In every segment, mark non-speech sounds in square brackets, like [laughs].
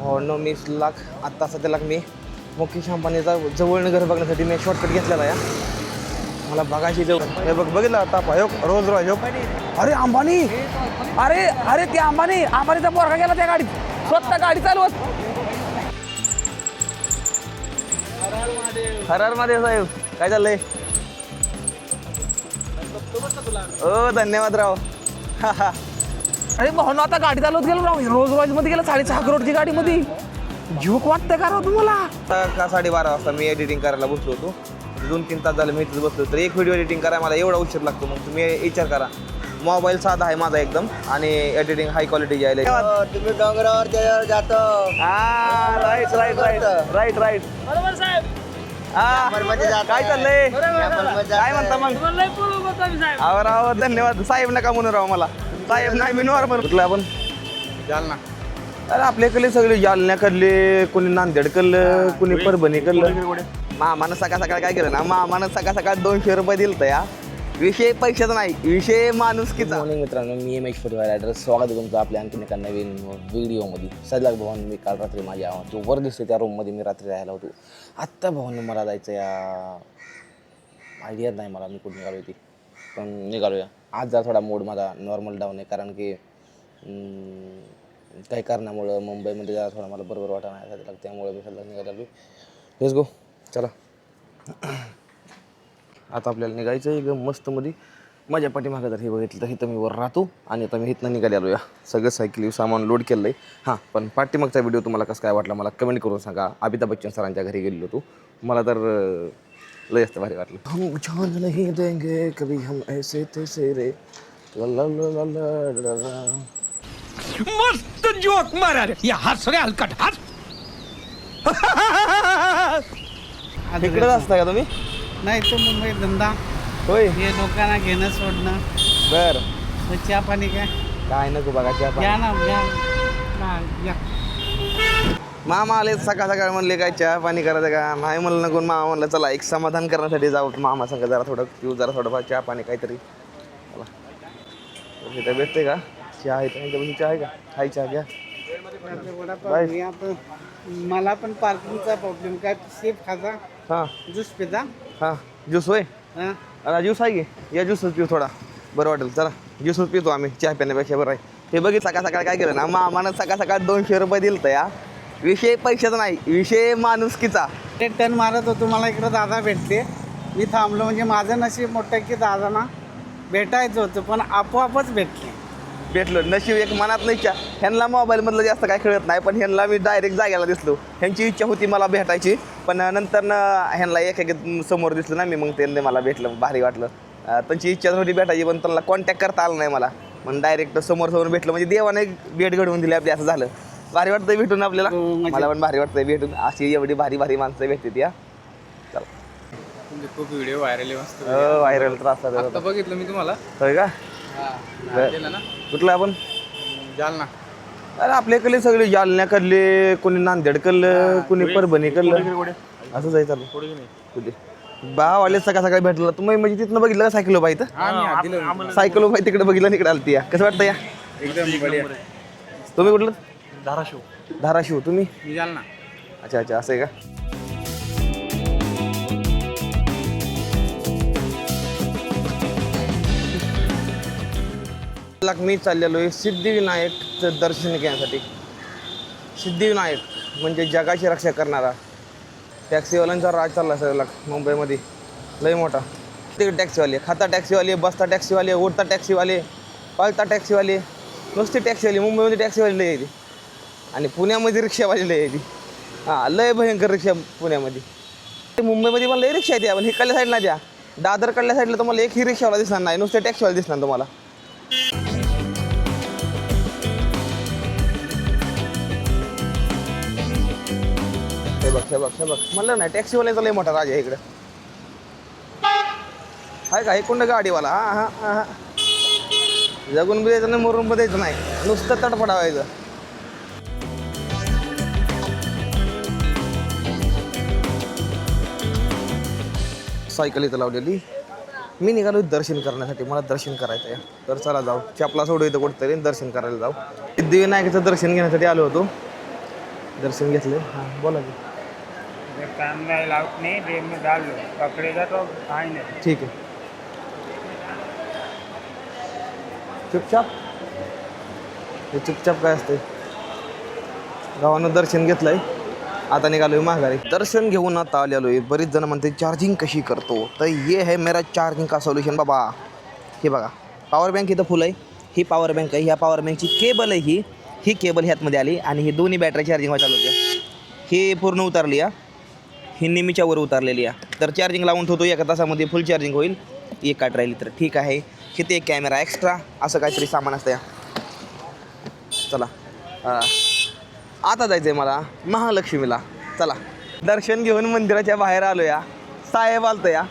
हो मी लाख आत्ता सध्याला मी. मुकेश अंबानीचा जवळनं घर बघण्यासाठी मी शॉर्टकट घेतलेला आहे. मला बघायची जवळ हे बघ बघितला आता पायो रोज रोज अरे अंबानी! अरे अरे ते अंबानी! अंबानीचा पोरगा गेला त्या गाडीत. स्वतः गाडी चालवत. हरारमध्ये साहेब काय चाललंय? हो धन्यवाद राव. हा [laughs] हा अरे भाऊ आता गाडी चालवत गेलो राव. रोज रॉयजमध्ये गेला साडेसहा करोडची गाडी मध्ये झोक वाटतंय का राव तुम्हाला? आता का साडेबारा वाजता मी एडिटिंग करायला बसलो होतो. दोन तीन तास झाले मी इथेच बसलो तर एक व्हिडिओ एडिटिंग करायला मला एवढा उशीर लागतो मग. तुम्ही विचार करा. मोबाईल साधा आहे माझा एकदम. आणि एडिटिंग हाय क्वालिटी यायला हो, तुम्ही डोंगरावर जातो. राईट राईट राईट राईट राईटमध्ये जातो. काय चाललंय? काय म्हणता मग? आवर आवर. धन्यवाद. साहेब नका म्हणून राव मला. साहेब नाही मी नॉर्मल कुठलं आपण? जालना. अरे आपल्याकडे सगळे जालन्याकडले कोणी नांदेडकडलं कोणी परभणी कडलं मामानं सकाळ सकाळ काय केलं ना? मामानं सकाळ सकाळ दोनशे रुपये दिलं या. विषय पैशाचा नाही विषय माणुसकीचा. मॉर्निंग मित्रांनो मी एम एच फोर्टी ॲड्रेस स्वागत आहे तुमचं आपल्या आणखीन एका नवीन व्हिडिओमध्ये. सजलाक भवन मी काल रात्री माझ्या जो वर दिसते त्या रूममध्ये मी रात्री राहायला होतो. आत्ता भवन मला जायचं या. आयडिया नाही मला मी कुठे निघालो होती पण निघालो या आज जरा थोडा मूड माझा नॉर्मल डाऊन आहे कारण की काही कारणामुळं मुंबईमध्ये जरा थोडा मला बरोबर वाटा नाही झालेला त्यामुळे मी सध्या निघायला लागलो लेट्स गो चला. आता आपल्याला निघायचं आहे एकदम मस्तमध्ये माझ्या पाठीमागं जर हे बघितलं तर इथं मी वर राहतो आणि आता मी इथनं निघाले आलो या सगळं सायकली सामान लोड केलं आहे हां पण पाठीमागचा व्हिडिओ तुम्हाला कसं काय वाटला मला कमेंट करून सांगा. अमिताभ बच्चन सरांच्या घरी गेलेलो होतो. मला तर अं, लय असतं भारी हम जान नहीं देंगे कभी हम ऐसे तैसे रे ला ला ला ला ला ला ला. मस्त जोक मारा रे। या हस रे हलकट हस इकडेच असता का तुम्ही? नाही तो मुंबई धंदा. होय. हे लोकांना घेणं सोडणं. बर. तर चहा पाणी काय? काय नको बघा चहा पाणी. या ना या हा, या मामा आले सकाळ सकाळ म्हणले काय चहा पाणी करायचं का? नाही म्हणलं नको. मामा म्हणलं चला एक समाधान करण्यासाठी जाऊ. मामा सांगा जरा थोडं पिऊ जरा थोडंफार चहा पाणी काहीतरी. चला. तर इथं भेटते का? चहा आहे चहा आहे का? हाय चहा घ्या. वडापाव आता मला पण पार्किंगचा प्रॉब्लेम काय सेफ खाजा? हां. ज्यूस पिता हां. ज्यूस होय? हा. अरे ज्यूस आहे की? या ज्यूसच पिऊ थोडा. बरं वाटेल चला. ज्यूसच पितो आम्ही चहा पिण्यापेक्षा बरं आहे. हे बघित सकाळ सकाळ काय केलं ना मामानं सकाळ सकाळ दोनशे रुपये दिलं तर या. विषय पैशाचा नाही विषय माणुसकीचा. ते टर्न मारत होतो मला इकडं दादा भेटले मी थांबलो म्हणजे माझं नशीब मोठं की दादांना भेटायचं होतं पण आपोआपच भेटले. भेटलो. नशीब एक मनात नाही इच्छा ह्यांना मोबाईलमधलं जास्त काय कळत नाही पण ह्यांना मी डायरेक्ट जाग्याला दिसलो. ह्यांची इच्छा होती मला भेटायची पण नंतर ना ह्यांना एक एक समोर दिसलं ना मी मग त्यांनी मला भेटलं भारी वाटलं. त्यांची इच्छा होती भेटायची पण त्यांना कॉन्टॅक्ट करता आलं नाही मला. मग डायरेक्ट समोर समोर भेटलं म्हणजे देवाने भेट घडवून दिली आपली असं झालं. भारी वाटतंय भेटून आपल्याला. हो, म्हणजे- मला पण भारी वाटतंय भेटून. अशी एवढी भारी भारी माणसं भेटते या. चला. तुमचे खूप व्हिडिओ व्हायरल व्हायरल त्रास. बघितलं मी तुम्हाला. होय का? कुठलं आपण? जालना. अरे आपल्याकडले सगळे जालन्याकडले कोणी नांदेडकडलं कोणी परभणीकडलं असं जायचं चालू. कुठे भावाले सकाळ सकाळी भेटला. तुम्ही म्हणजे तिथनं बघितलं का सायकलो बाई तर सायकलो बाई तिकडे बघितलं तिकडे आलती या. कसं वाटतं या? एकदम बढिया. तुम्ही कुठलं? धाराशिव. धाराशिव. तुम्ही? मी जालना. अच्छा अच्छा असं आहे का? लाख मी चाललेलो आहे सिद्धिविनायकचं दर्शन घेण्यासाठी. सिद्धिविनायक म्हणजे जगाची रक्षा करणारा. टॅक्सीवाल्यांचा राज चालला सर लाख मुंबईमध्ये. लय मोठा. तिकडे टॅक्सीवाले खाता टॅक्सीवाले बसता टॅक्सीवाले उडता टॅक्सीवाले पळता टॅक्सीवाले नुसती टॅक्सीवाली मुंबईमध्ये टॅक्सीवाले लय येते आणि पुण्यामध्ये रिक्षावाले लय ती. हां लय भयंकर रिक्षा पुण्यामध्ये. ते मुंबईमध्ये पण लय रिक्षा येते पण हिकडल्या साईडला द्या. दादर कडल्या साईडला तुम्हाला एकही रिक्षावाला दिसणार नाही नुसते टॅक्सीवाला दिसणार तुम्हाला. हे बघ हे बघ हे बघ. म्हणलं नाही टॅक्सीवाल्याचा लय मोठा राजा इकडं. हाय का एकूण गाडीवाला? हां हा हा हा. जगून बी द्यायचं नाही मरून बी द्यायचं नाही. नुसतं तडफडावायचं सायकल इथं लावलेली. मी निघालो दर्शन करण्यासाठी. मला दर्शन करायचं आहे तर चला जाऊ. चपला सोडू इथं कुठंतरी दर्शन करायला जाऊ. सिद्धिविनायकाचं दर्शन घेण्यासाठी आलो होतो. दर्शन घेतले. हां बोला की. काम नाही लावत नाही डाल पकड़ेगा तो ठीक आहे. चुपचाप. हे चुपचाप काय असते गावानं दर्शन घेतलंय. आता निघालोय माघारी. दर्शन घेऊन आता आलेलोय. बरीच जण म्हणते चार्जिंग कशी करतो? तर ये आहे मेरा चार्जिंग का सोल्युशन बाबा हे बघा. पॉवर बँक इथं फुल आहे. ही पॉवर बँक आहे. ह्या पॉवर बँकची केबल आहे ही. ही केबल ह्यातमध्ये आली आणि ही दोन्ही बॅटरी चार्जिंग व्हायला चालू होत्या ही पूर्ण उतरली या ही नेहमीच्या वर उतरलेली आहे तर चार्जिंग लावून ठेवतो एका तासामध्ये फुल चार्जिंग होईल. एक काट राहिली तर ठीक आहे. किती एक कॅमेरा एक्स्ट्रा असं काहीतरी सामान असतं या. चला. हा. आता जायचं आहे मला महालक्ष्मीला. चला. दर्शन घेऊन मंदिराच्या बाहेर आलो या साहेब आलतो या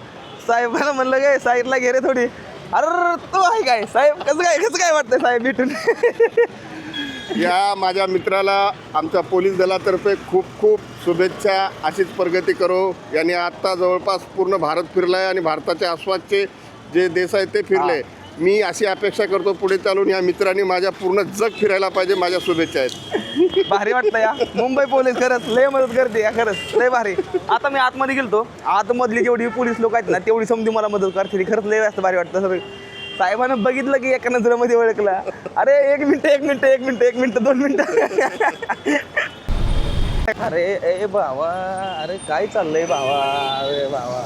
साहेबाला म्हणलं काय साईडला घे रे थोडी. अरे तू आहे काय? साहेब कसं काय कसं काय वाटतंय साहेब भेटून? [laughs] या माझ्या मित्राला आमच्या पोलीस दलातर्फे खूप खूप शुभेच्छा. अशीच प्रगती करो. यांनी आत्ता जवळपास पूर्ण भारत फिरला आहे आणि भारताच्या आसपासचे जे देश आहेत ते फिरले. मी अशी अपेक्षा करतो पुढे चालून या मित्रांनी माझ्या पूर्ण जग फिरायला पाहिजे माझ्या शुभेच्छा आहेत. भारी वाटतं या. मुंबई पोलीस खरंच लय मदत करते या खरंच. लय भारी. आता मी आतमध्ये गेलतो. आतमधली जेवढी पोलीस लोक आहेत ना तेवढी समधी मला मदत करते. खरंच लय जास्त भारी वाटतं. सगळं. साहेबानं बघितलं की एका नजरेमध्ये ओळखला. अरे एक मिनिट एक मिनिट एक मिनिट एक मिनिट दोन मिनिट. अरे ए भावा. अरे काय चाललंय भावा? अरे भावा.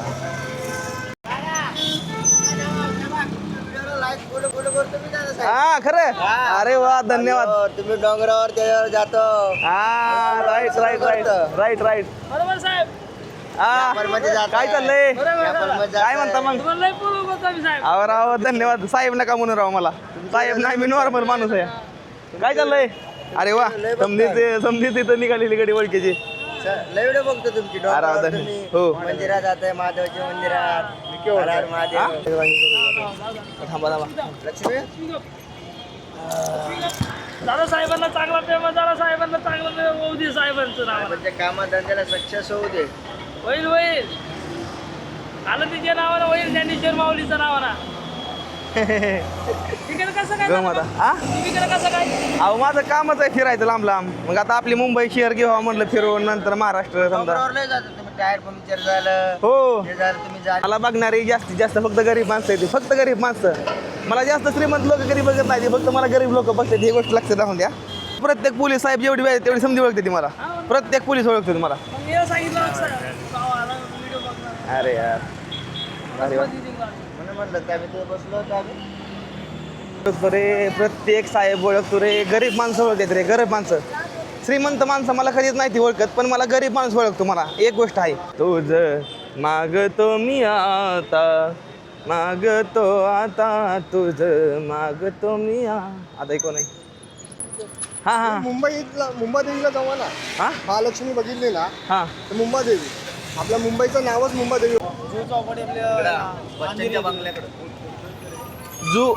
हा खरं? अरे वा धन्यवाद. तुम्ही डोंगरावर त्याच्यावर जातो. हा right right right right right बरोबर साहेब. हा. काय चाललंय? काय म्हणता मग? अहो राव धन्यवाद. साहेब नका म्हणून राव मला. साहेब नाही मी नॉर्मल माणूस आहे. काय चाललंय? अरे वा समधीचे समधीच इथं निघालेली गडी ओळखीची. लय व्हिडिओ बघतो तुमची डोंगरावर तुम्ही हो. मंदिरात जाताय महादेवाच्या मंदिरात. हर हर महादेव. थांबा थांबा. लक्ष्मी? दादा साहेबांना चांगला प्रेम दादा साहेबांना चांगला प्रेम. होऊ दे साहेबांचं नाव. म्हणजे कामात धंद्याला सक्सेस होऊ दे. होईल होईल. आलं तिच्या नावानं होईल ज्ञानेश्वर माऊलीच्या नावानं तिकडे कसं काय गम आता हा तिकडे कसं काय अहो माझं कामच आहे फिरायचं लांब लांब. मग आता आपली मुंबई शहर घेऊ म्हणलं फिरवून नंतर महाराष्ट्र समजा. डोंगरावर लय जातो तुम्ही टायर पंक्चर झालं. हो. हे झालं तुम्ही जा. मला बघणारी जास्तीत जास्त फक्त गरीब माणसं आहेत फक्त गरीब माणसं. मला जास्त श्रीमंत लोक कधी बघत नाही फक्त मला गरीब लोक बघतात ही गोष्ट लक्षात राहून द्या. प्रत्येक पोलीस साहेब जेवढी वेळ तेवढी समजी ओळखते ती मला. प्रत्येक पोलीस ओळखते मला. मग मी सांगितलं व्हिडिओ बघणार. अरे यार. अरे वा. म्हणलं की आम्ही तिथे बसलो होतो आम्ही. ओळखतो रे प्रत्येक साहेब ओळखतो रे. गरीब माणसं ओळखतात रे गरीब माणसं. श्रीमंत माणसं मला कधीच नाही ती ओळखत पण मला गरीब माणसं ओळखतो मला. एक गोष्ट आहे. तुझ मागतो मी आता मागतो आता. तुझ मागतो मी आता कोण आहे हा हा. मुंबईतला मुंबादेवीला जावा ना. हा? महालक्ष्मी बघितली ना हा. तर मुंबादेवी. आपल्या मुंबईचं नावच मुंबादेवी जू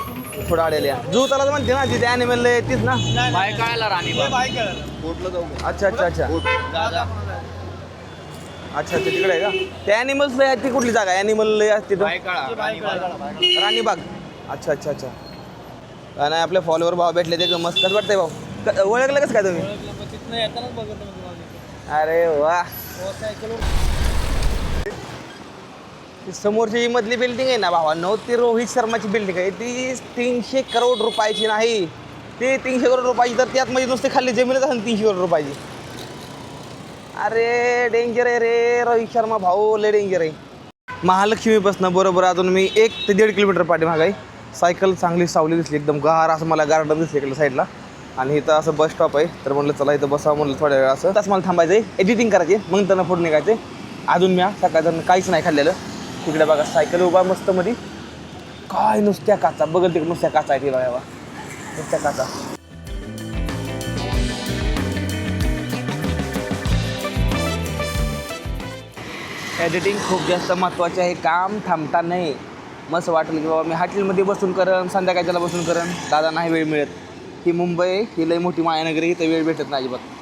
थोडं आलेले जू त्याला म्हणते ना तिथे ॲनिमल तीच ना. अच्छा अच्छा अच्छा. अच्छा अच्छा तिकडे आहे का? ते ॲनिमल्स लय आहेत ती कुठली जागा? ॲनिमल लय असते तिथं. राणीबाग अच्छा अच्छा अच्छा. काय नाही आपले फॉलोवर भाव भेटले ते मस्त. कसं वाटतंय भाऊ? ओळखलं कसं काय तुम्ही? अरे वा. ती समोरची मधली बिल्डिंग आहे ना भावांनो ती रोहित शर्माची बिल्डिंग आहे. ती तीनशे करोड रुपयाची नाही. ती तीनशे करोड रुपयाची तर त्यात म्हणजे नुसते खाली जमीनच असेल तीनशे करोड रुपयाची. अरे डेंजर आहे रे रोहित शर्मा भाऊ लय डेंजर आहे. महालक्ष्मीपासून बरोबर अजून मी एक ते दीड किलोमीटर पाठीमाग आहे. सायकल चांगली सावली दिसली एकदम गार असं मला गार्डन दिसलं इकडल्या साईडला आणि इथं असं बस स्टॉप आहे. तर म्हणलं चला इथं बसा म्हणलं थोड्या वेळ असं. तसं मला थांबायचं आहे एडिटिंग करायची मग त्यांना फोटो निघायचे अजून मी सकाळचं काहीच नाही खाल्लेलं. तिकडे बघा सायकल उभा मस्त मध्ये काय नुसत्या काचा बघल तिकडे नुसत्या काचा आहे ती बघा नुसत्या काचा. एडिटिंग खूप जास्त महत्त्वाचे आहे काम थांबता नाही मस्त वाटलं की बाबा मी हॉटेलमध्ये बसून करण संध्याकाळच्याला बसून करण दादा नाही वेळ मिळत ही मुंबई ही लई मोठी मायानगरी इथं वेळ भेटत नाही अजिबात.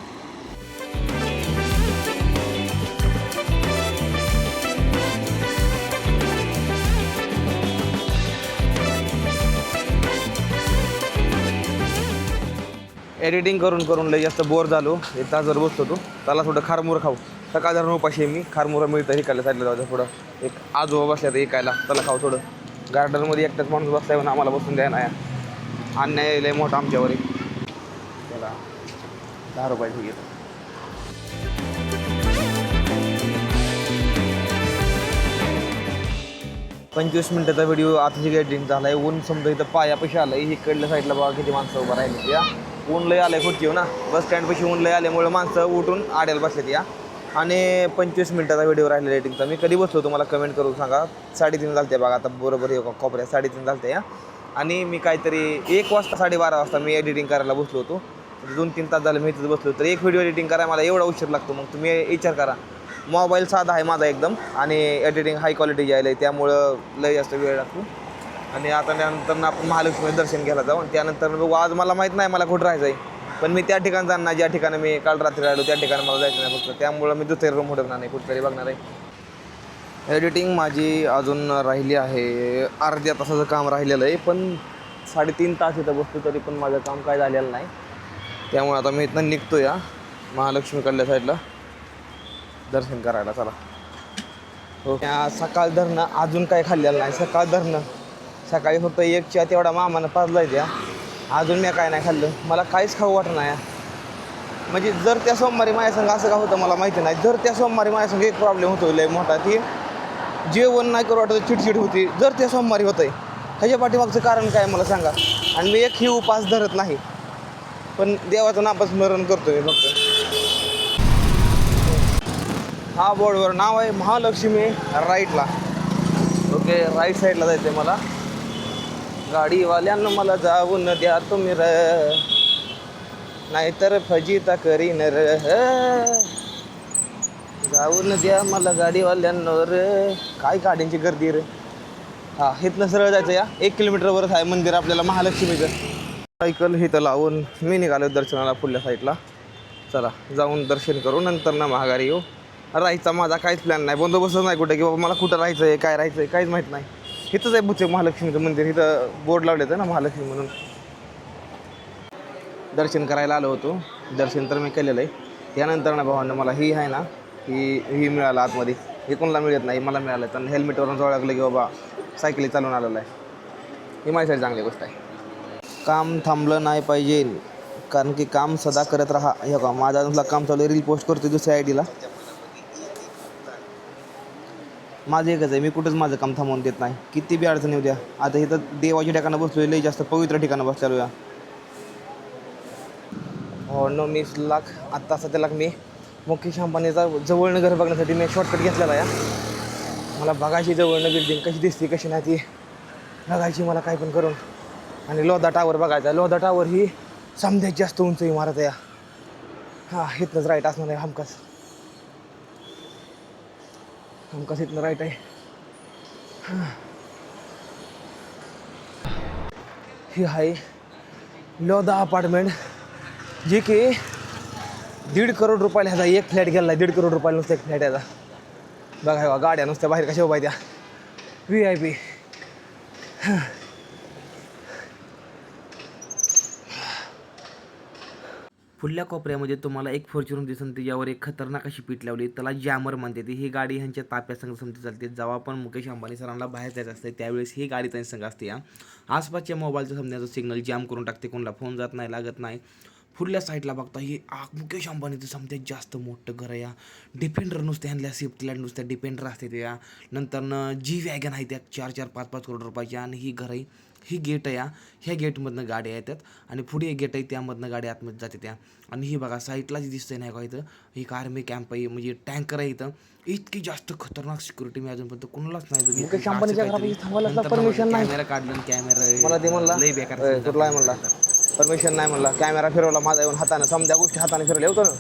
एडिटिंग करून करून लई जास्त बोर झालो. एक तासभर बसतो तो त्याला थोडं खारमुरं खाऊ. सकाळ धरून उपाशी मी खारमुरं मिळतं इकायला साईडला जाऊ थोडं. एक आजोबा बसल्या तर इकायला त्याला खाऊ थोडं. गार्डनमध्ये एकटाच माणूस बसलाय म्हणून आम्हाला बसून द्या नाही अन्याय लय मोठा आमच्यावर त्याला दहा रुपयाची घेतो पंचवीस मिनिटाचा व्हिडिओ आता जे झाला आहे ऊन समजा इथं पायापाशी आलं आहे इकडल्या साईडला बघा किती माणसं उभं राहिली या. ऊन लय आलं आहे खुर्ची ना. बस स्टँडपाशी ऊन लय आल्यामुळे माणसं उठून आड्याला बसलेत या. आणि पंचवीस मिनिटाचा व्हिडिओ राहिला रेटिंगचा मी कधी बसलो तुम्हाला कमेंट करून सांगा. साडेतीन झालते बघा आता बरोबर हे कॉपऱ्या साडेतीन झालते या. आणि मी काहीतरी एक वाजता साडेबारा वाजता मी एडिटिंग करायला बसलो होतो. म्हणजे दोन तीन तास झाले मी इथंच बसलो तर एक व्हिडिओ एडिटिंग करायला मला एवढा उशीर लागतो. मग तुम्ही विचार करा. मोबाईल साधा आहे माझा एकदम. आणि एडिटिंग हाय क्वालिटी यायला आहे त्यामुळं लय जास्त वेळ लागतो. आणि आता त्यानंतर आपण महालक्ष्मी दर्शन घ्यायला जाऊ. आणि त्यानंतर बघू आज मला माहीत नाही मला कुठं राहायचं आहे पण मी त्या ठिकाणी जाणार ज्या ठिकाणी मी काल रात्री राहिलो त्या ठिकाणी मला जायचं नाही फक्त. त्यामुळं मी दुसरी रूम हुडकणार नाही कुठेतरी बघणार आहे. एडिटिंग माझी अजून राहिली आहे अर्ध्या तासाचं काम राहिलेलं आहे पण साडेतीन तास इथं बसतो तरी पण माझं काम काय झालेलं नाही. त्यामुळे आता मी इथनं निघतो या महालक्ष्मीकडल्या साईडला. दर्शन करायला चला. हो. सकाळ धरणं अजून काय खाल्लेलं नाही. सकाळ धरणं. सकाळी फक्त एक चहा तेवढा मामानं पाजलाय त्या. अजून मी काय नाही खाल्लं. मला काहीच खाऊ वाटत नाही. म्हणजे जर त्या सोमवारी माझ्यासंग असं का होतं मला माहिती नाही. जर त्या सोमवारी माझ्या संग एक प्रॉब्लेम होतो लय मोठा ती जेवण नाही करू वाटत चिडचिड होती. जर त्या सोमवारी होतंय ह्याच्या पाठीमागचं कारण काय मला सांगा. आणि मी एक ही उपास धरत नाही. पण देवाचं नापस्मरण करतो मी फक्त. हा बोर्डवर नाव आहे महालक्ष्मी राईटला. ओके राईट साईडला जायचं आहे मला. गाडीवाल्यांना मला जाऊन द्या तुम्ही र. नाहीतर फजिता करीन र. जाऊन द्या मला गाडीवाल्यांना र. काय गाड्यांची गर्दी रे? हा इथनं सरळ जायचं या. एक किलोमीटरवरच आहे मंदिर आपल्याला महालक्ष्मीचं. सायकल इथं लावून मी निघालो दर्शनाला पुढल्या साईडला. चला जाऊन दर्शन करू. नंतर ना महागारी येऊ. राहायचा माझा काहीच प्लॅन नाही. बंदोबस्त नाही कुठं की बाबा मला कुठं राहायचं आहे काय राहायचं आहे काहीच माहीत नाही. इथंच आहे बुचे महालक्ष्मीचं मंदिर. इथं बोर्ड लावले ना महालक्ष्मी म्हणून. दर्शन करायला आलो होतो. दर्शन तर मी केलेलं आहे. त्यानंतर ना भावांना मला ही आहे ना ही ही मिळालं आतमध्ये. हे कोणाला मिळत नाही मला मिळालं तर हेल्मेटवरून जवळ लागलं की बाबा सायकली चालून आलेलं आहे. ही माझ्यासाठी चांगली गोष्ट आहे. काम थांबलं नाही पाहिजे. कारण की काम सदा करत राहा. हे का माझा काम चालू रील पोस्ट करतो दुसऱ्या आय डीला माझं एकच आहे मी कुठंच माझं काम थांबवून देत नाही. किती बी अडचण येऊ द्या. आता इथं देवाच्या ठिकाणं बसलो लई जास्त पवित्र ठिकाणं बसलेलो या हो नो मी लाख आत्ता सध्या लाख मी मुकेश अंबानीचा जवळनं घर बघण्यासाठी मी शॉर्टकट घेतलेला या मला बघायची जवळनं बिल्डिंग कशी दिसते कशी नाही ती. बघायची मला काय पण करून. आणि लोधा टावर बघायचा. लोधा टावर ही सामध्यात जास्त उंच इमारत आहे. हां इथनंच राईट असणार आहे हमखास. हमखास इथनं राईट आहे. हां. ही आहे लोधा अपार्टमेंट जे की दीड करोड रुपयाला ह्याचा एक फ्लॅट गेला दीड करोड रुपयाला नुसतं एक फ्लॅट याचा बघा हे बघा, गाड्या नुसत्या बाहेर कशा उभा त्या. व्ही आय पी पुढल्या कोपऱ्यामध्ये तुम्हाला एक फॉर्च्युनर दिसून त्याच्यावर एक खतरनाक अशी पीठ लावली. त्याला जॅमर म्हणते ती ही गाडी ह्यांच्या ताप्यासंग समती चालते. जेव्हा पण मुकेश अंबानी सरांना बाहेर जायचं असते त्यावेळेस ही गाडी त्यांच्या संघ असते या आसपासच्या मोबाईलचं समजायचं सिग्नल जॅम करून टाकते कोणाला. फोन जात नाही लागत नाही. फुडल्या साईडला बघता ही आ मुकेश अंबानीचं समजा जास्त मोठं घर या डिपेंडर नुसते ह्यांना सेफ्टीला नुसत्या डिपेंडर असते त्या नंतर जी वॅगन आहे त्या चार चार पाच पाच करोड रुपयाची आणि ही घर आहे. ही गेट आहे या ह्या गेटमधनं गाड्या येतात आणि पुढे एक गेट आहे त्यामधनं गाड्या आतमध्ये जाते त्या. आणि ही बघा साईडला जी दिसते नाही का इथं ही आर्मी कॅम्प आहे म्हणजे टँकर आहे इथं. इतकी जास्त खतरनाक सिक्युरिटी मी अजूनपर्यंत कोणालाच नाही कॅमेरा काढलं कॅमेरा बेकार म्हणला. परमिशन नाही म्हणला. कॅमेरा फिरवला माझा येऊन हाताने समजा गोष्टी हाताने फिरवल्या होतं ना.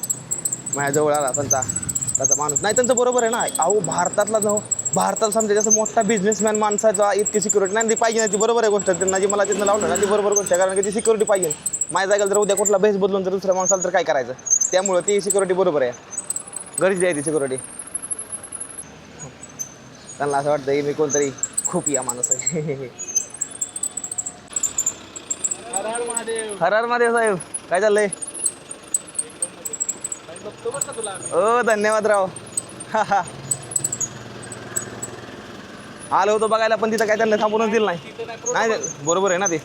माझ्याजवळ आला त्यांचा त्याचा माणूस. नाही त्यांचं बरोबर आहे ना. अहो भारतातला जाऊ भारतात समजा जसं मोठा बिझनेसमॅन माणसाचा इतकी सिक्युरिटी नाही ती पाहिजे नाही ती बरोबर आहे गोष्ट. त्यांना जी मला तिथं लावलं ना ती बरोबर गोष्ट आहे. कारण की ती सिक्युरिटी पाहिजे. माझ्या जागेला जर उद्या कुठला बेस बदलून जर दुसऱ्या माणसाला तर काय करायचं? त्यामुळं ती सिक्युरिटी बरोबर आहे. गरजेची आहे ती सिक्युरिटी त्यांना असं वाटतं की मी कोणतरी खूप या माणूस आहे. हर हर महादेव साहेब काय चाललंय? ओ धन्यवाद राव. हा [laughs] हा आलो होतो बघायला पण तिथं काय त्यांना थांबूनच दिलं नाही. नाही बरोबर आहे ना ते.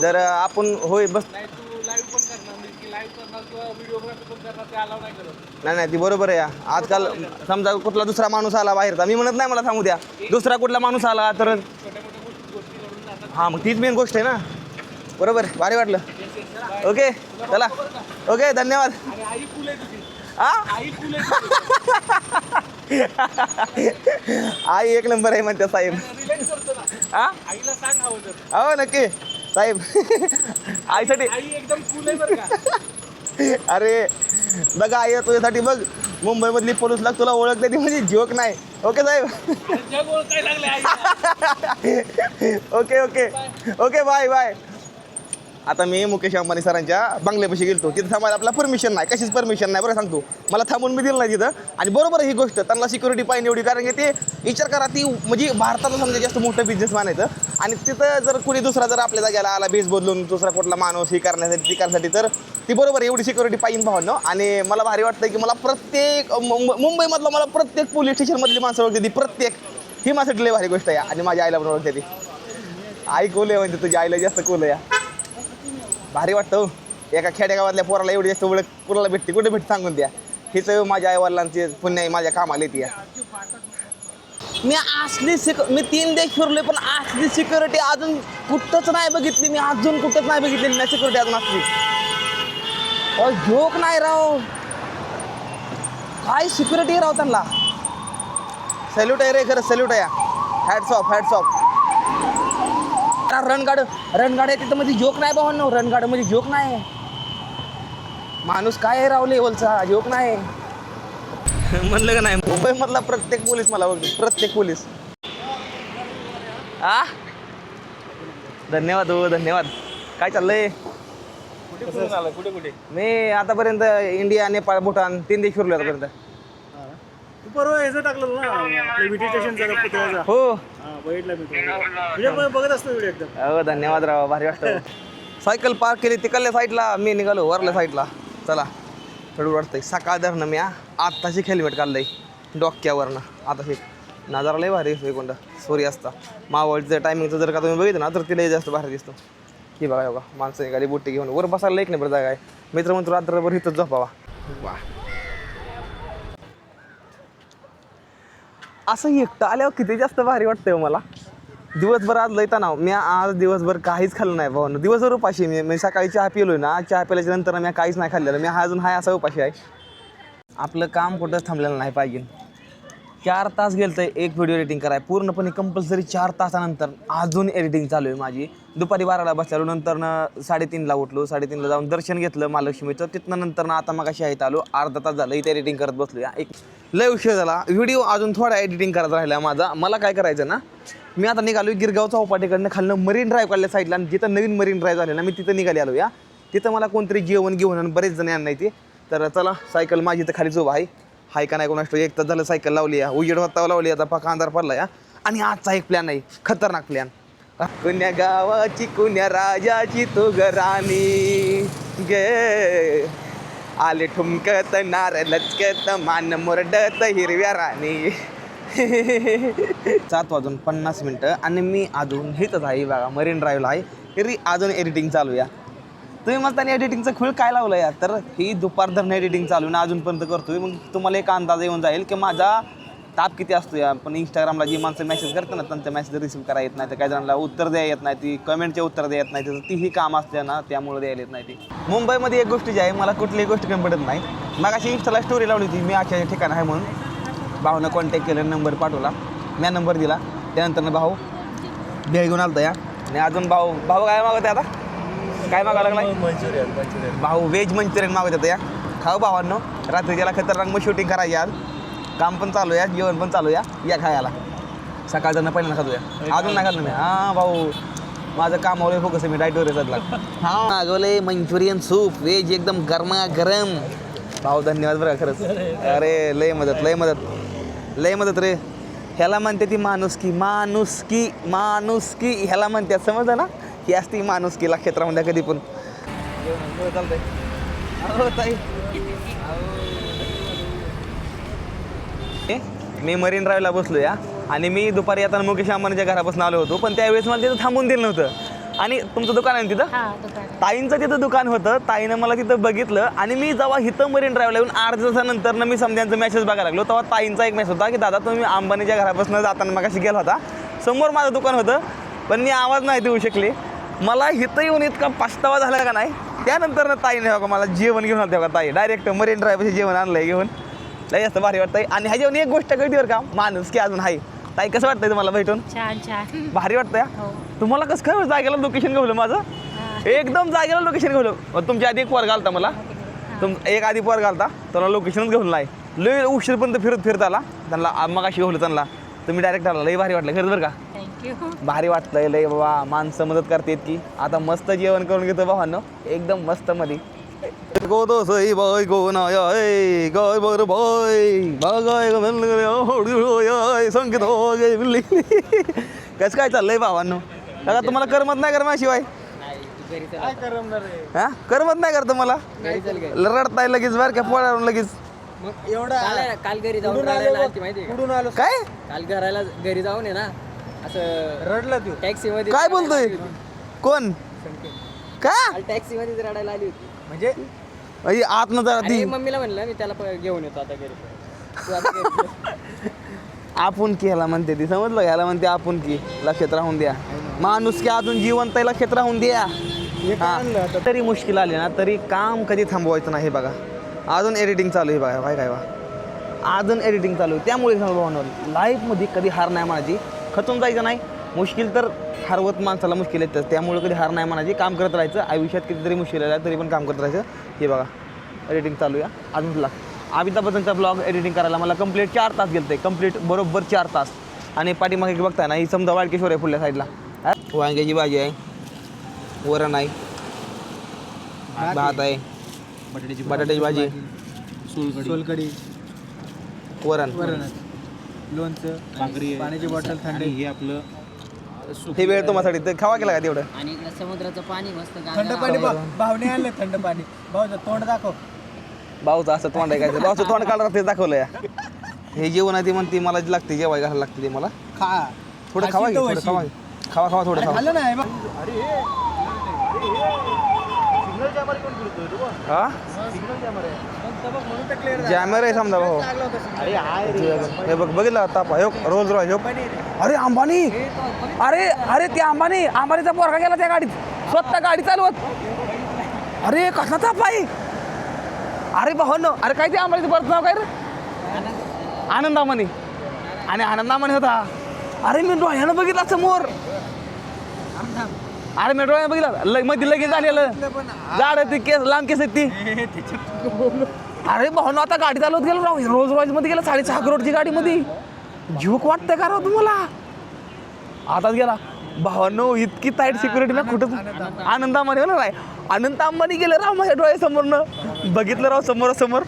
जर आपण होय बस. नाही नाही ती बरोबर आहे. आजकाल समजा कुठला दुसरा माणूस आला बाहेरचा मी म्हणत नाही मला थांबू द्या. दुसरा कुठला माणूस आला तर हां मग तीच मेन गोष्ट आहे ना. बरोबर भारी वाटलं. ओके चला. ओके धन्यवाद. हा [laughs] आई एक नंबर आहे म्हणते साहेब. हा? हो नक्की. साहेब. आईसाठी अरे बघा आई तुझ्यासाठी बघ. मुंबईमधली पोलीस लाग तुला ओळखते ती म्हणजे जोक नाही. ओके साहेब? [laughs] Okay okay. Okay bye bye आता मी मुकेश अंबानी सरांच्या बंगल्यापाशी गेलतो. तिथं थांबायला आपला परमिशन नाही. कशीच परमिशन नाही? बरं सांगतो मला थांबून मी दिलं नाही तिथं. आणि बरोबर ही गोष्ट. त्यांना सिक्युरिटी पाहिजे एवढी. कारण की ते विचार करा ती म्हणजे भारताला समजा जास्त मोठं बिझनेस मानायचं आणि तिथं जर कुणी दुसरा जर आपल्या जागेला आला बेस बदलून दुसरा कुठला माणूस ही करण्यासाठी ती करण्यासाठी तर ती बरोबर एवढी सिक्युरिटी पाहिजे भावांनो. आणि मला भारी वाटतं की मला प्रत्येक मुंबईमधलं मला प्रत्येक पोलीस स्टेशनमधली माणसं ओळखते ती. प्रत्येक. ही माझ्यासाठी लय भारी गोष्ट आहे. आणि माझ्या आईला पण ओळखते ती. आई कोल आहे म्हणजे तुझ्या आईला जास्त कोल आहे? भारी वाटतं हो. एका खेडेगावातल्या पोराला एवढी जास्त ओळख कुणाला भेटते? कुठे भेटते सांगून द्या. हिच माझ्या आई वडिलांचे पुण्य माझ्या कामाला येते या. मी असली सिक मी तीन देश फिरलोय पण असली सिक्युरिटी अजून कुठंच नाही बघितली. मी अजून कुठंच नाही बघितली. मी सिक्युरिटी अजून असली. अहो, झोक नाही राव. काय सिक्युरिटी राव त्यांना? सॅल्यूट आहे रे खरं सॅल्यूट आहे. हॅट्स ऑफ हॅट्स ऑफ रणगाड. रणगाड आहे तिथं मध्ये जोक नाही भावांनो रणगाडमध्ये जोक नाही. माणूस काय आहे राव लेवलचा? जोक नाही. [laughs] म्हणलं का नाही? मुंबईमधला प्रत्येक पोलीस मला बघतो प्रत्येक पोलीस. आ? धन्यवाद हो धन्यवाद. काय चाललंय? कुठे कुठे मी आतापर्यंत इंडिया नेपाळ भूटान तीन देश फिरलो आतापर्यंत. तू परवा टाकलं ना आपलं विटी स्टेशनचा पुतळ्याचा हो. बघितला मी बघत असतो व्हिडिओ एकदम. हो धन्यवाद राव भारी वाटतं सायकल पार्क केली तिकडल्या साईडला मी निघालो वरल्या साईडला चला थोडं वाटतंय सकाळ धरणं मी आत्ताशी हेल्मेट काढलंय डोक्यावरनं. आता हे नजारा लय भारी दिसतोय कोणता. सूर्यास्ता मावळचं टायमिंगचं जर का तुम्ही बघितलं ना तर तिला जास्त भारी दिसतो. की बघा बघा. माणसं निघाली बुट्टी घेऊन वर बसायला एक नंबर जागा आहे. मित्र म्हणतो रात्रभर इथंच झोपावा. वा असं एकटं आल्यावर किती जास्त भारी वाटतंय हो मला. दिवसभर आज लय तणाव. मी आज दिवसभर काहीच खाल्लं नाही भाऊ. दिवसभर उपाशी मी. मी सकाळी चहा पिलोय ना. चहा पिल्याच्या नंतर मी काहीच नाही खाल्लेलं. मी हा अजून हाय असा उपाशी आहे. आपलं काम कुठंच थांबलेलं नाही पाहिजे. चार तास गेलं तर एक व्हिडिओ एडिटिंग कराय. पूर्णपणे कंपल्सरी चार तासानंतर अजून एडिटिंग चालू आहे माझी. दुपारी बाराला बसलेलो नंतर साडेतीनला उठलो साडेतीनला जाऊन दर्शन घेतलं महालक्ष्मीचं. तिथनं नंतर आता मग अशी आहेत आलो अर्धा तास झालं इथे एडिटिंग करत बसलो या एक लय उशीर झाला. व्हिडिओ अजून थोडा एडिटिंग करत राहिला माझा. मला काय करायचं ना मी आता निघालो गिरगाव चौपाटीकडनं खालनं मरीन ड्राईव्ह काढल्या साईडला आणि जिथं नवीन मरीन ड्राईव्ह झाले ना मी तिथं निघाले आलो या तिथं मला कोणतरी जेवण घेऊन आणि बरेच जण यांना ते. तर चला सायकल माझी तर खाली उभा आहे. हाय का नाही कोणास ठाऊक, एक तर झालं सायकल लावली या. उजेड होता लावली आता पाका अंधार पडला या. आणि आजचा एक प्लॅन आहे खतरनाक प्लॅन कुण्या गावाची कुण्या राजाची तो राणी. गे. आले ठुमकत नार लचकत मान मुरडत हिरव्या राणी. [laughs] सात वाजून पन्नास मिनटं आणि मी अजून हेच आहे बघा. मरीन ड्राईव्हला आहे. तरी अजून एडिटिंग चालू या. तुम्ही म्हणता एडिटिंगचा खुळ काय लावलं या तर ही दुपार धरणं एडिटिंग चालू ना अजूनपर्यंत करतोय. मग तुम्हाला एक अंदाज येऊन जाईल की माझा ताप किती असतो या पण इंस्टाग्रामला जी माणसं मेसेज करतात ना त्यांचा मेसेज रिसीव्ह करा येत नाही तर काही जणांना उत्तर द्या येत नाही ती कमेंटचे उत्तर द्या येत नाही तर तीही काम असते ना त्यामुळे द्यायला येत नाही ती. मुंबईमध्ये एक गोष्ट जी आहे मला कुठलीही गोष्ट कमी पडत नाही. मग अशी इंस्टाला स्टोरी लावली होती मी अशा ठिकाण आहे म्हणून. भाऊनं कॉन्टॅक्ट केलं नंबर पाठवला. मी नंबर दिला. त्यानंतर भाऊ भेळ घेऊन आलता या. आणि अजून भाऊ भाऊ काय मागवते आता? काय मागावं लागलाय? Manchurian Manchurian. भाऊ व्हेज मंचुरियन मागत होतं या. खाऊ भावांनो रात्री त्याला खतरनाक मग शूटिंग करायची आज. काम पण चालू आहे जेवण पण चालू आहे या. खायला. सकाळचं पहिल्यांदा खातो या अजून नाही खाल्लं मी. हां भाऊ. माझं काम आवलं फोकस आहे मी डायटवर सदला हां. मागवले मंचुरियन सूप व्हेज एकदम गरमा गरम भाऊ धन्यवाद बरं खरंच. [laughs] अरे लय मदत लय मदत. लय मदत रे. ह्याला म्हणते ती माणुसकी माणुसकी माणुसकी. ह्याला म्हणतात समजलं ना? ही असती माणुसकीला क्षेत्रामध्ये कधी पण. मी मरीन ड्राईव्हला बसलो या आणि मी दुपारी येताना मुकेश अंबानीच्या घरापासून आलो होतो पण त्यावेळेस मला तिथं थांबून दिलं नव्हतं. आणि तुमचं दुकान आहे ना तिथं? ताईंचं तिथं दुकान होतं ताईनं मला तिथं बघितलं आणि मी जेव्हा इथं मरीन ड्राईव्हला येऊन आठ दिवसानंतर मी समध्यांचा मेसेज बघायला लागलो तेव्हा ताईंचा एक मेसेज होता की दादा तुम्ही अंबानीच्या घरापासून जाताना मगाशी गेला होता. समोर माझं दुकान होतं पण मी आवाज नाही देऊ शकले. मला इथं येऊन इतका पस्तावा झाला का नाही? त्यानंतर ताईने हो का मला जेवण घेऊन आलं का ताई. डायरेक्ट मरीन ड्राईव्हचे जेवण आणलंय घेऊन. लय जास्त भारी वाटतंय. आणि ह्या जेवण एक गोष्ट कळती बरं का माणूस की अजून आहे ताई कसं वाटतंय तुम्हाला भेटून? छान छान. भारी वाटतंय हा? तुम्हाला कसं काय जागेला लोकेशन घेवलं माझं? एकदम जागेला लोकेशन घेवलं तुमच्या आधी एक पोर घालता मला. तुम एक आधी पोर घालता त्याला लोकेशनच घेऊन नाही. लय उशीरपर्यंत फिरत फिरत आला. त्यांना मग अशी घेवलं त्यांना. तुम्ही डायरेक्ट आला. लय भारी वाटलं खरंच बरं का? थँक्यू भारी वाटतंय लय बाबा माणसं मदत करतेत की. आता मस्त जेवण करून घेतो भावांनो. एकदम मस्त मध्ये गो दो सई बाय गो ना याय गाय बर बाय बागाय गो म्हणलं रे, होडी याय, संगीत हो बिल्ली. कसं काय चाललंय भावांनो? दादा तुम्हाला करमत नाही कर शिवाय हा? करमत नाही कर तुम्हाला रडताय लगेच बार का पोळावून लगेच. काल काल घरी जाऊन काय? काल घराला घरी जाऊन आहे ना असं रडला तू. टॅक्सी मध्ये काय बोलतोय? कोण? का? काल टॅक्सी मध्ये रडायला आली होती. म्हणजे? अय, आत न जरा आणि ती मम्मीला म्हणलं मी त्याला प- घेऊन येतो आता घरी. तू आता घरी ये. आपण केला म्हणते ती समजलं घ्यायला म्हणते आपण की लक्षात राहून द्या. माणूस की अजून जिवंत आहे लक्षात राहून द्या. हा. तरी मुश्किल आली ना तरी काम कधी थांबवायचं नाही बघा. अजून एडिटिंग चालू आहे बघा काय काय बा. अजून एडिटिंग चालू आहे. त्यामुळे लाईफमध्ये कधी हार नाही म्हणायची. खचून जायचं नाही. मुश्किल तर हरवत माणसाला मुश्किल येतं. त्यामुळे कधी हार नाही म्हणायची. काम करत राहायचं. आयुष्यात कितीतरी मुश्किल आल्या तरी पण काम करत राहायचं. हे बघा. एडिटिंग चालू आहे अजून लाग अमिताभ बच्चनचा ब्लॉग एडिटिंग करायला मला कंप्लीट चार तास गेलं ते कंप्लीट बरोबर चार तास. आणि पाठीमागे बघताय ना ही समजा वाळकेश्वर आहे पुढल्या साईडला हा? वांग्याची भाजी आहे. वरण आहे. भात आहे. बटाट्याची भाजी. सोलकडी वरण. लोणचं भाकरी पाण्याची बॉटल थंडी. हे आपलं हे वेळ तुम्हाला ते खावा केला का तेवढं? आणि इकडे समुद्राचं पाणी मस्त थंड पाणी भावने आणलं थंड पाणी. भाऊ तोंड दाखव. भाऊचं असं तोंड आहे काय भाऊचं तोंड काल रात्री दाखवलं या हे जेवण आहे ती म्हणते मला जे लागते जेवाय घालायला लागते ते मला. खा. थोडं खावा की थोडं खावा खावा खावा थोडं खावा. खाल्लं नाही बघ. हा? जॅमर आहे समजा भाऊ हे बघ बघितलं ह्यो रोज रोज ह्यो अरे अंबानी. अरे अरे ते अंबानी. अंबानीचा पोरगा गेला त्या गाडीत. स्वतः गाडी चालवत. अरे कसला ताप आहे अरे भाऊ अरे काय ते अंबानीचं परत नाव काय रे? आनंद अंबानी. आणि आनंद अंबानी होता. अरे मी डोळ्यानं बघितला समोर अरे मी डोळ्यानं बघितलं. लगमध्ये लगेच झालेलं झाड ती केस लांब केस आहेत ती. अरे भाऊ आता गाडी चालवत गेलो राव. रोज रोजमध्ये गेला साडेसहा करोडची गाडीमध्ये झोक वाटतंय का राव तुम्हाला? आताच गेला. भावांनो इतकी टाईट सिक्युरिटी ना कुठं आनंद अंबानी होणार आहे. आनंद अंबानी गेलं राव माझ्या डोळ्यासमोरनं. बघितलं राव समोर समोर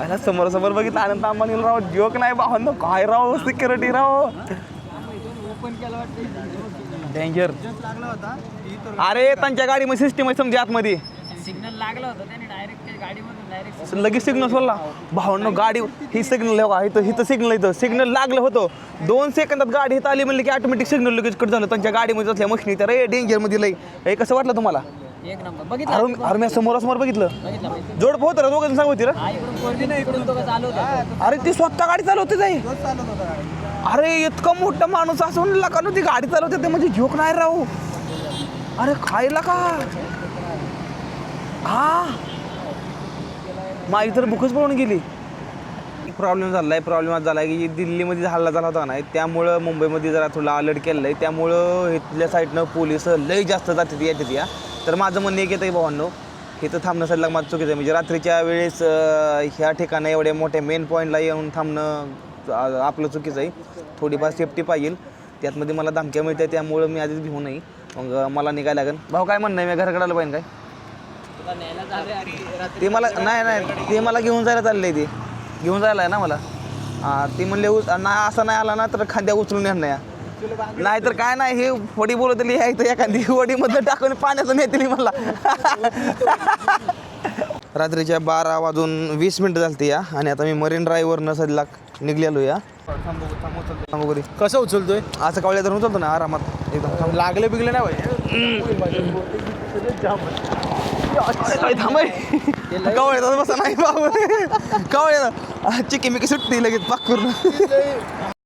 अरे समोर समोर बघितलं आनंद अंबानी राव. जोक नाही भावांनो? काय राव सिक्युरिटी राव? डेंजर अरे त्यांच्या गाडीमध्ये सिस्टीम आहे समजा आतमध्ये. सिग्नल लागलं होतं त्याने डायरेक्ट गाडीमध्ये लगेच सिग्नल सोडला. भावांनो गाडी ही सिग्नल इथं इथं सिग्नल इथं. सिग्नल लागलं होतं. दोन सेकंदात गाडी इथं आली म्हणली की ऑटोमॅटिक सिग्नल लगेच कट झालं. त्यांच्या गाडीमध्ये असल्या मशिनी तर रे डेंजरमध्ये लई. हे कसं वाटलं तुम्हाला? एक नंबर. बघितलं अरे मी समोरासमोर बघितलं. जोड पोहत रे दोघं सांगू रे. इकडून पोरगी नाही इकडून तो चालू होता. अरे ती स्वतः गाडी चालवते जाई अरे इतकं मोठं माणूस असून लका ती गाडी चालवते ते म्हणजे झोक नाही राहू. अरे खायला का? हा. माझी तर बुकच पळून गेली. प्रॉब्लेम झाला आहे प्रॉब्लेम झाला आहे की दिल्लीमध्ये हल्ला झाला होता नाही त्यामुळं मुंबईमध्ये जरा थोडा अलर्ट केलं आहे त्यामुळं इथल्या साईडनं पोलीस लय जास्त जातात येतात या. तर माझं म्हणणं एक येतं आहे भावांनो हे तर थांबण्यासाठी माझं चुकीचं आहे. म्हणजे रात्रीच्या वेळेस ह्या ठिकाणी एवढ्या मोठ्या मेन पॉईंटला येऊन थांबणं आपलं चुकीचं आहे. थोडीफार सेफ्टी पाहिजे. त्यातमध्ये मला धमक्या मिळते त्यामुळं मी आधीच भिवू नाही. मग मला निघायला लागेल. भाऊ काय म्हणणं आहे? मी घराकडे आलं पाहिजे काय? ते मला नाही नाही. ते मला घेऊन जायला चाललंय ते. घेऊन जायला आहे ना मला. हा ती म्हणले उच नाही असं नाही आला ना तर खांद्या उचलून येणार नाही नाही तर काय नाही हे वडी बोलवतली आहे तर एखादी वडीमध्ये टाकून पाण्याचं नेतली मला. [laughs] रात्रीच्या बारा वाजून वीस मिनटं झालती या आणि आता मी मरीन ड्राईव्हरनं नसला निघलेलो या. थांबू कधी कसं उचलतोय? असं कावल्या तर उचलतो ना आरामात. एकदम लागले बिगले नाही थांबाय कावळ येतात बसा. नाही बाबा. कावळ येतात. चिकी मिकी सुटती लगेच पाकूर.